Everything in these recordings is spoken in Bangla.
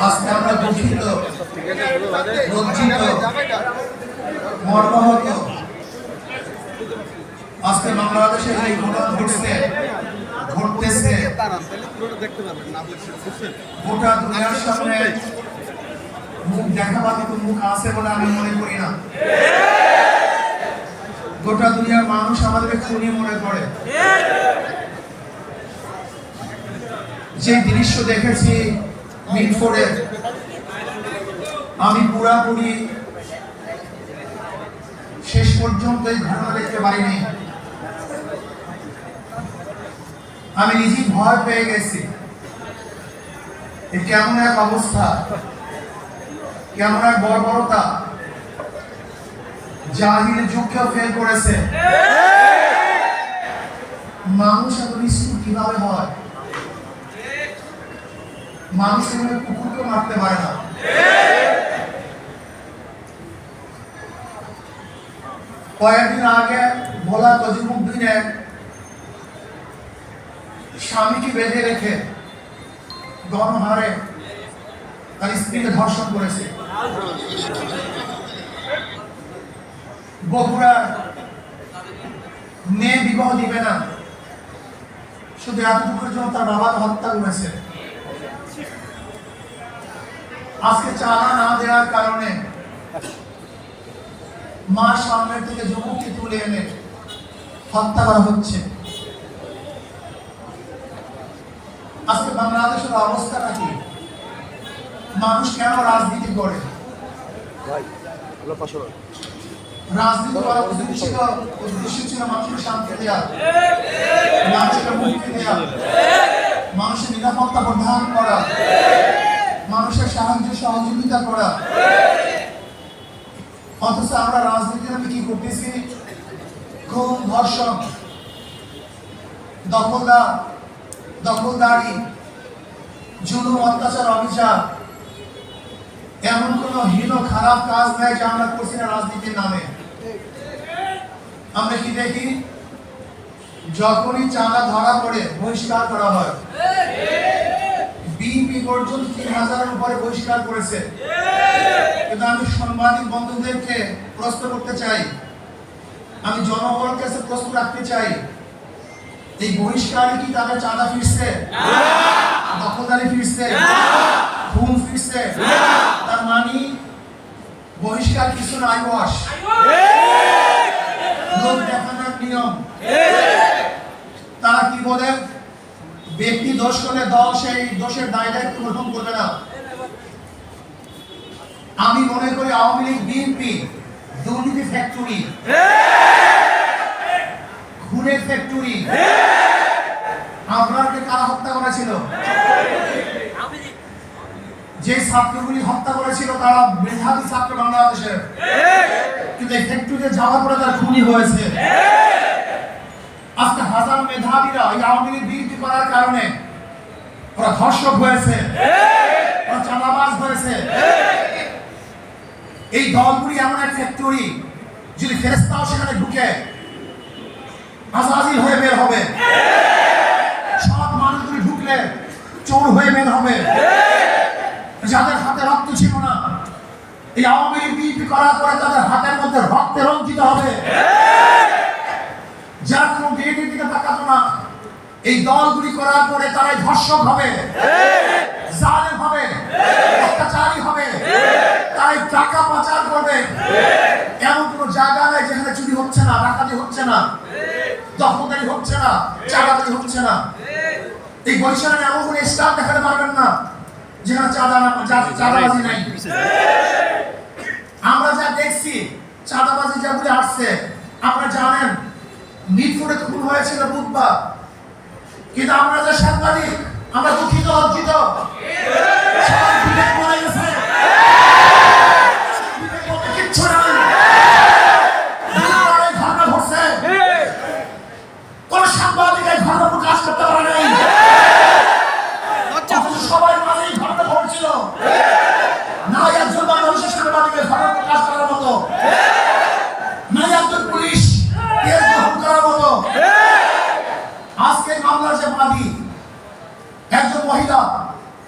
আজকে আমরা দুঃখিত লজ্জিত মর্মাহত। আজকে বাংলাদেশে এই ঘটনা ঘটছে ঘটতেছে গোটা দুনিয়ার সামনে মুখ দেখাবার মতো মুখ আছে বলে আমি মনে করি না। গোটা দুনিয়ার মানুষ আমাদেরকে খুনি মনে করে। যে দৃশ্য দেখেছি মিটফোর্ডে আমি পুরাপুরি শেষ পর্যন্ত এই ঘটনা দেখতে পারিনি আমি নিজেই ভয় পেয়ে গেছি। এ কেমন এক অবস্থা? কেমন এক বর্বরতা জাহির যুগকেও ফেল করেছে। মানুষ কীভাবে হয়? মানুষ কুকুরকে মারতে পারে না। কয়েকদিন আগে ভোলা তজিমুদ্দিনে স্বামীকে বেঁধে রেখে গণহারে তার স্ত্রীকে ধর্ষণ করেছে। বগুড়ার মেয়ে বিবাহ দিবে না। শুধু এতটুকুর জন্য তার বাবাকে হত্যা করেছে। আজকে চালা না দেওয়ার কারণে মা সামনের থেকে যুবককে তুলে এনে হত্যা করা হচ্ছে। আজকে বাংলাদেশের অবস্থাটা কি? মানুষ কেন রাজনীতি করে? রাজনীতি করার উদ্দেশ্য ছিল উদ্দেশ্য ছিল মানুষের শান্তি দেওয়া মুক্তি দেওয়া মানুষের নিরাপত্তা প্রদান করা মানুষের সাহায্য সহযোগিতা করা। অথচ আমরা রাজনীতির আমি কি করতেছি? খুন ধর্ষণ দখলদার দখলদারি জুলুম অত্যাচার অবিচার এমন কোন হীন খারাপ কাজ নেই যা আমরা করছি না রাজনীতির নামে। আমরা কি দেখি? যখনই চাঁদা ধরা পড়ে বহিষ্কার করা হয়। বিএনপি পর্যন্ত তিন হাজারের উপরে বহিষ্কার করেছে। কিন্তু আমি সাংবাদিক বন্ধুদেরকে প্রশ্ন করতে চাই। আমি জনগণের কাছে প্রশ্ন রাখতে চাই। এই বহিষ্কারে কি তাদের চাঁদা ফিরছে? দখলদারি ফিরছে? খুন ফিরছে? মানে বহিষ্কার কিছু নাই লোক দেখানোর নিয়ম। তারা কি বলে? ব্যক্তি দোষ করলে দল সেই দোষের দায় দায়িত্ব গ্রহণ করবে না। আমি মনে করি আওয়ামী লীগ বিএনপি দুর্নীতি ফ্যাক্টরি খুনের ফ্যাক্টরি আপনাকে কারা হত্যা করেছিল? যে ছাত্রগুলি হত্যা করেছিল তারা মেধাবী ছাত্র বাংলাদেশের। কিন্তু ফ্যাক্টরিতে যাওয়ার পরে তার খুনি হয়েছে। আজকে হাজার মেধাবীরা এই আওয়ামী লীগ বিরোধী করার কারণে ওরা ধর্ষক হয়েছে, ওরা চাঁদাবাজ হয়েছে। এই দলগুলি এমন এক ফ্যাক্টরি যদি ফেরেস্তাও সেখানে ঢুকে আজাজিল হয়ে বের হবে। সব মানুষগুলি ঢুকলে চোর হয়ে বের হবে। যাদের হাতে রক্ত ছিল না, এই আওয়ামী লীগ বিএনপি করার পরে তাদের হাতের মধ্যে রক্তে রঞ্জিত হবে। যারা কোনো বিএনপির দিকে তাকাতো না, এই দলগুলি করার পরে তারাই ধর্ষক হবে, জালেম হবে, অত্যাচারী হবে তাই টাকা পাচার করবে। এমন কোনো জায়গা নেই যেখানে চুরি হচ্ছে না, ডাকাতি হচ্ছে না, দখলদারি হচ্ছে না, চাঁদাবাজি হচ্ছে না। এই বৈশাখে এমন কোনো স্টাফ দেখাতে পারবেন না। যেখানে চাঁদা চাঁদাবাজি নাই। আমরা যা দেখছি চাঁদাবাজি যেগুলি আসছে আপনারা জানেন মিরপুরে খুন হয়েছিল বুধবার। কিন্তু আমরা যা সাংবাদিক আমরা দুঃখিত লজ্জিত সবার বিবেক মরে গেছে বিবেক বলতে কিচ্ছু নাই বুধবার এই ঘটনা ঘটছে কোন সাংবাদিক এই ঘটনা প্রকাশ করতে পারে নাই অথচ সবাই মাঝে এই ঘটনা ঘটছিল না একজন বাংলাদেশের সাংবাদিকের ঘটনা প্রকাশ করার মতো না একজন পুলিশ কেস গ্রহণ করার মতো আজকে এই মামলার যে বাদী একজন মহিলা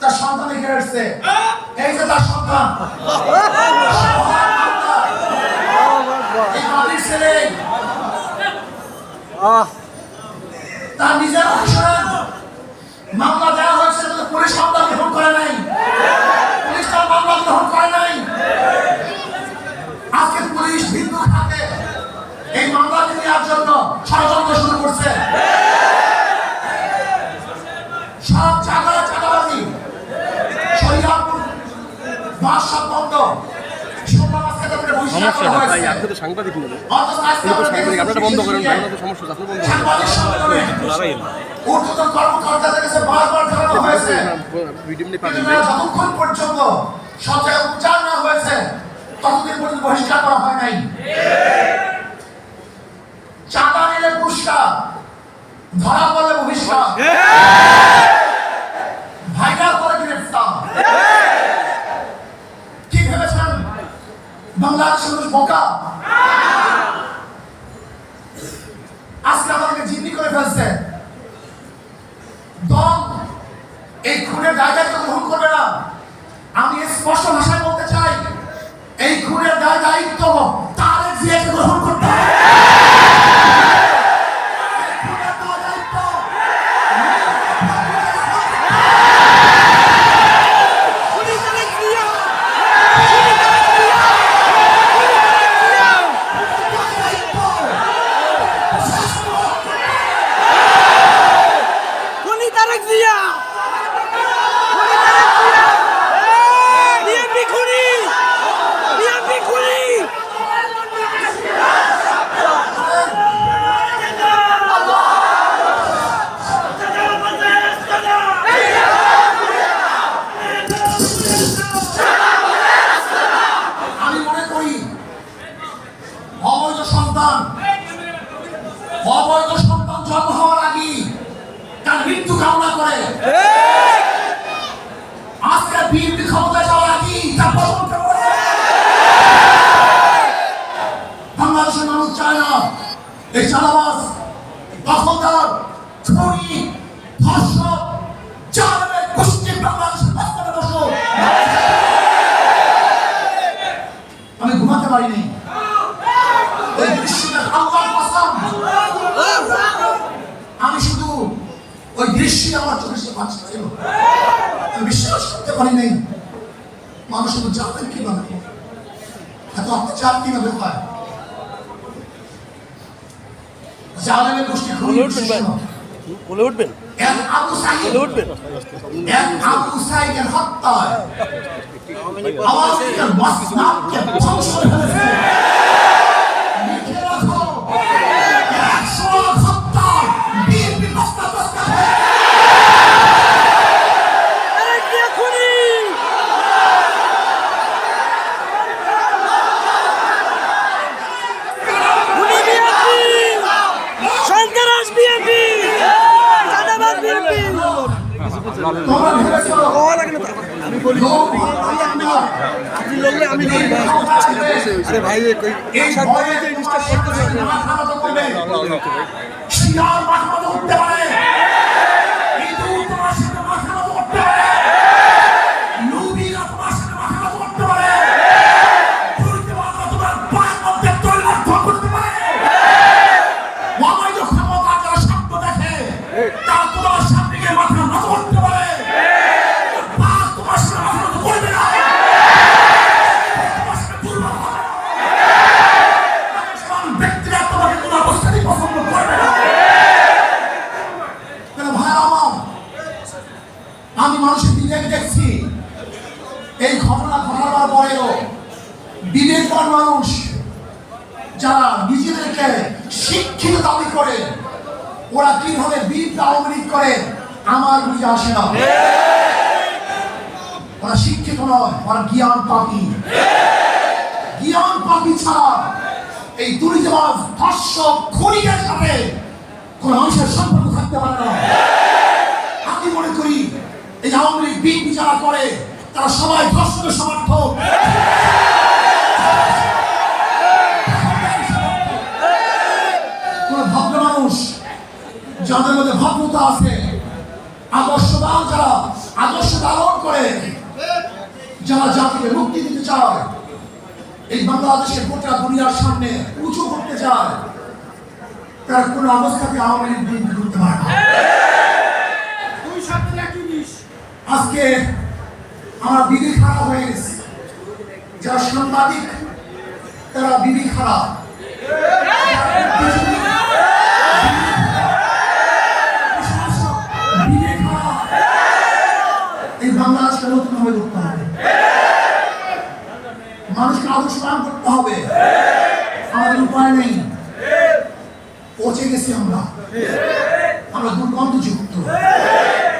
তার এসছে এই যে তার সন্তান। ছেলে। তার নিজের মামলা দেওয়া হয়েছে পুলিশ মামলা গ্রহণ করে নাই। পুলিশ তার মামলা গ্রহণ করে নাই। সমস্যা ভাই আপনি তো সাংবাদিক না। অথচ তো সাংবাদিক আপনারা বন্ধ করেন দেখেছি তো সমস্যা আপনি বন্ধ করেন। সাংবাদিক সম্মেলনে ঊর্ধ্বতন কর্মকর্তাদের কাছে বারবার জানানো হয়েছে ভিডিও নিয়ে পাবেন যতক্ষণ পর্যন্ত সব জায়গায় না হয়েছে ততদিন পর্যন্ত বহিষ্কার করা হয় নাই চাঁদা নিলে পুরস্কার ধরা পড়লে বহিষ্কার ভাইরাল করে গ্রেফতার কি ভেবেছেন বাংলাদেশের মানুষ বোকা। আজকে আমাদেরকে জিম্মি করে ফেলছে। গোষ্ঠী বসো। আমি ঘুমাতে পারিনি। ওই দৃশ্যটা আল্লাহর কসম। আমি শুধু ওই দৃশ্যে আমার চোখের সাথে বাঁচতে ছিল আমি বিশ্বাস করতে পারি নাই মানুষ শুধু জানতেন কীভাবে এত অত্যাচার কীভাবে হয়? জালেমের গোষ্ঠী খুবই উঠবেন? এক আবু বলে এক আবু সাইদের হত্যায়। আওয়ামী লীগের মসনাদকে ধ্বংস করে ফেলেছে। আরে ভাই এই করবে শিয়াল মাথা নত করতে আসে না। ওরা শিক্ষিত নয়, ওরা জ্ঞান পাপি। জ্ঞান পাপি ছাড়া এই দুর্নীতিবাজ ধর্ষক খুনিদের সাথে কোন সম্পর্ক থাকতে পারে না। আমি মনে করি এই আওয়ামী লীগ বিএনপি যারা করে, তারা সবাই ধর্ষণের সমর্থক। কোন ভদ্র মানুষ যাদের মধ্যে ভদ্রতা আছে আদর্শবান যারা আদর্শ ধারণ করে যারা জাতিকে মুক্তি দিতে চায়, এই বাংলাদেশের গোটা দুনিয়ার সামনে উঁচু করতে চায়, তারা কোনো অবস্থাতে আওয়ামী লীগ বিএনপি করতে পারে না। আজকে আমার বিবি খারাপ হয়ে গেছে। যারা সাংবাদিক, তারা বিবি খারাপ। গেছি আমরা আমরা দুর্গন্ধযুক্ত।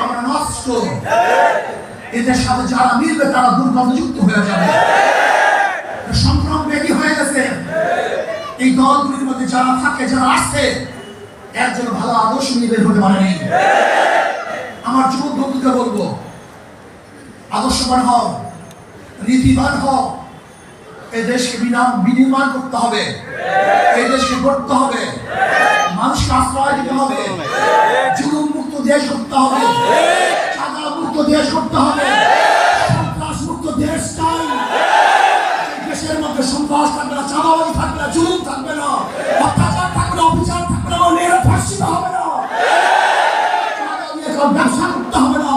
আমরা নষ্ট। এদের সাথে যারা মিলবে, তারা দুর্গন্ধযুক্ত হয়ে যাবে। সংক্রম ব্যাধি হয়ে গেছে। এই দলগুলির মধ্যে যারা থাকে, যারা আসছে একজন ভালো আদর্শ নিয়ে বের হতে পারেনি। আমার যুবক বন্ধুকে বলব, আদর্শবান হও, নীতিবান হও। এই দেশকে বিনা- বিনির্মাণ করতে হবে। এই দেশকে গড়তে হবে। মানুষকে আশ্রয় দিতে হবে। জুলুম মুক্ত দেশ করতে হবে। চাঁদা মুক্ত দেশ করতে হবে। সন্ত্রাস মুক্ত দেশ চাই। দেশের মধ্যে সন্ত্রাস থাকবে না চাঁদাবাজি থাকবে না জুলুম থাকবে না অত্যাচার থাকবে না অবিচার থাকবে না মেয়েরা ধর্ষিত হবে না। ব্যবসা করতে হবে না।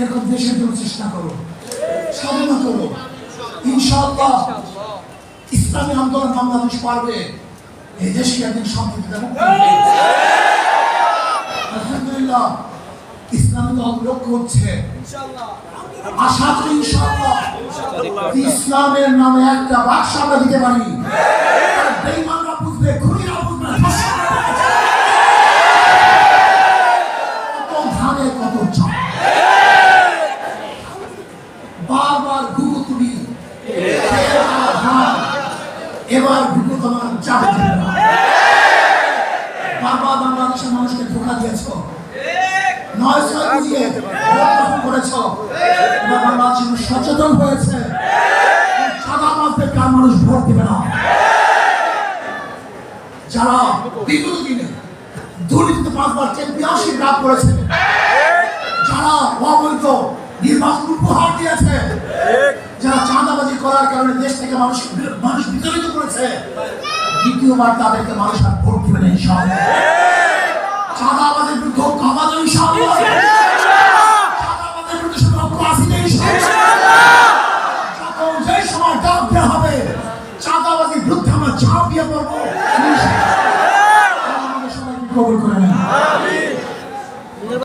এরকম দেশের জন্য চেষ্টা করো। সাধনা করো। ইনশাআল্লাহ ইসলামী আন্দোলন বাংলাদেশ পারবে। এই একদিন আলহামদুলিল্লাহ ইসলাম দল লক্ষ্য হচ্ছে আশা করি ইনশাআল্লাহ ইসলামের নামে একটা বাক্স আমরা দিতে পারি। বুঝবে খুনিরা বুঝবে ধর্ষকরা বুঝবে। কত ধানে কত চাপ বারবার ঘুঘু তুলি এবার ধান, এবার চাপ দেবে বারবার বাংলাদেশের মানুষকে ধোকা দিয়েছ। নয় ছয় বুঝিয়ে করেছ। এবার বাংলাদেশের মানুষ সচেতন হয়েছে। সাদা মাসদেরকে আর মানুষ ভোট দেবে না? যারা বিগত দিনে দুর্নীতিতে পাঁচবার চ্যাম্পিয়নশিপ লাভ করেছে, যারা অবৈধ নির্বাচন উপহার দিয়েছে, যারা চাঁদাবাজি করার কারণে দেশ থেকে মানুষ মানুষ বিতাড়িত করেছে। দ্বিতীয়বার তাদেরকে মানুষ আর ভোট দিবে না, ইনশাআল্লাহ। চাঁদাবাদের বিরুদ্ধে চাঁদাবাজের বিরুদ্ধে হবে আমরা ঝাঁপিয়ে পড়ব